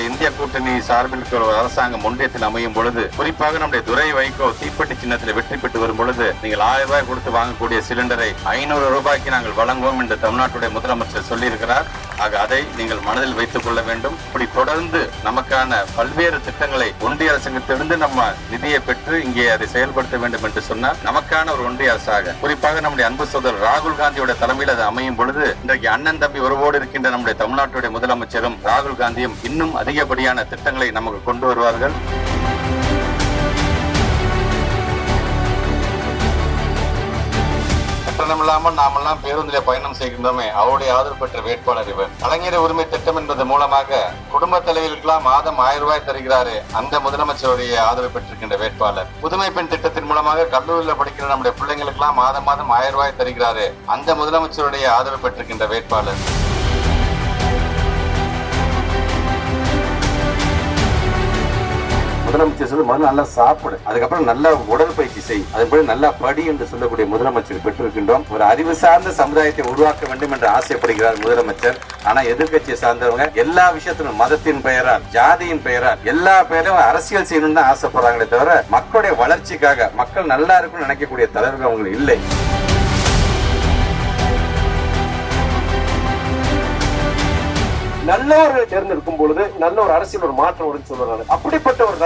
இந்திய கூட்டணி சார்பில் அரசாங்கம் ஒன்றியத்தில் அமையும் பொழுது குறிப்பாக நம்முடைய துரை வைகோ தீப்பெட்டி சின்னத்தில் வெற்றி பெற்று வரும் பொழுது நீங்கள் ஆயிரம் ரூபாய் கொடுத்து வாங்கக்கூடிய சிலிண்டரை ஐநூறு ரூபாய்க்கு நாங்கள் வழங்குவோம் என்று தமிழ்நாட்டுடைய முதலமைச்சர் சொல்லியிருக்கிறார். ஆக அதை நீங்கள் மனதில் வைத்துக் கொள்ள வேண்டும். இப்படி தொடர்ந்து நமக்கான பல்வேறு திட்டங்களை ஒன்றிய அரசாங்கத்திலிருந்து நம்ம நிதியை பெற்று இங்கே அதை செயல்படுத்த வேண்டும் என்று சொன்னால் நமக்கான ஒரு ஒன்றிய அரசாக குறிப்பாக நம்முடைய அன்பு சோதர் ராகுல் காந்தியோட தலைமையில் அது அமையும் பொழுது இன்றைக்கு அண்ணன் தம்பி உறவோடு இருக்கின்ற நம்முடைய தமிழ்நாட்டுடைய முதலமைச்சரும் ராகுல் காந்தியும் இன்னும் அதிகப்படியான திட்டங்களை நமக்கு கொண்டு வருவார்கள். கட்டணமில்லாமல் நாமெல்லாம் பேருந்திலே பயணம் செய்கின்றோமே அவருடைய ஆதரவு பெற்ற வேட்பாளர் இவர். கலைஞர் உரிமை திட்டம் என்பது மூலமாக குடும்ப தலைவர்களுக்கெல்லாம் மாதம் ஆயிரம் ரூபாய் தருகிறாரு அந்த முதலமைச்சருடைய ஆதரவு பெற்றிருக்கின்ற வேட்பாளர். புதுமை பெண் திட்டத்தின் மூலமாக கல்லூரியில் படிக்கிற நம்முடைய பிள்ளைங்களுக்கெல்லாம் மாதம் மாதம் ஆயிரம் ரூபாய் தருகிறாரு அந்த முதலமைச்சருடைய ஆதரவு பெற்றிருக்கின்ற வேட்பாளர். முதலமைச்சர் சொல்லி முதல்ல நல்லா சாப்பிடு. அதுக்கப்புறம் நல்லா உடற்பயிற்சி செய். அதன்படி நல்லா படி என்று சொல்லக்கூடிய முதலமைச்சர் பெற்றிருக்கின்றோம். ஒரு அறிவு சார்ந்த சமுதாயத்தை உருவாக்க வேண்டும் என்று ஆசைப்படுகிறார் முதலமைச்சர். ஆனா எதிர்க்கட்சியை சார்ந்தவங்க எல்லா விஷயத்திலும் மதத்தின் பெயரால் ஜாதியின் பெயரால் எல்லா பெயரும் அரசியல் செய்யணும்னு தான் ஆசைப்படுறாங்களே தவிர மக்களுடைய வளர்ச்சிக்காக மக்கள் நல்லா இருக்கும்னு நினைக்கக்கூடிய தலைவர்கள் அவங்களுக்கு இல்லை. நல்லவர்களை தேர்ந்தெடுக்கும் பொழுது நல்ல ஒரு அரசியல் ஒரு மாற்றம் வரும்னு சொல்றாரு அப்படிப்பட்ட ஒரு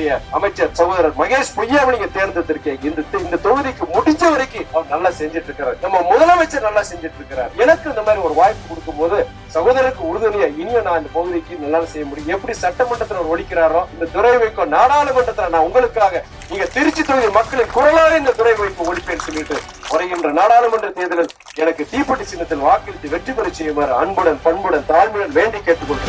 நம்முடைய அமைச்சர் சகோதரர் மகேஷ் பொய்யாவை தேர்ந்தெடுத்திருக்கேன். இந்த இந்த தொகுதிக்கு முடிஞ்ச வரைக்கும் அவர் நல்லா செஞ்சுட்டு இருக்கிறார் நம்ம முதலமைச்சர் நல்லா செஞ்சுட்டு இருக்கிறார் எனக்கு இந்த மாதிரி ஒரு வாய்ப்பு கொடுக்கும் போது சகோதரருக்கு உறுதுணையா இனியும் நான் இந்த பகுதிக்கு நல்லா செய்ய முடியும். எப்படி சட்டமன்றத்தில் அவர் ஒழிக்கிறாரோ இந்த துறை வைக்கும் நாடாளுமன்றத்தில் நான் உங்களுக்காக நீங்க திருச்சி தொகுதி மக்களின் குரலாக இந்த துறை வைப்பு ஒழிப்பேன் சொல்லிட்டு வருகின்ற நாடாளுமன்ற தேர்தலில் எனக்கு தீப்பெட்டி சின்னத்தில் வாக்களித்து வெற்றி பெற செய்யுமாறு அன்புடன் பண்புடன் தாழ்மையுடன் வேண்டி கேட்டுக்கொள்கிறேன்.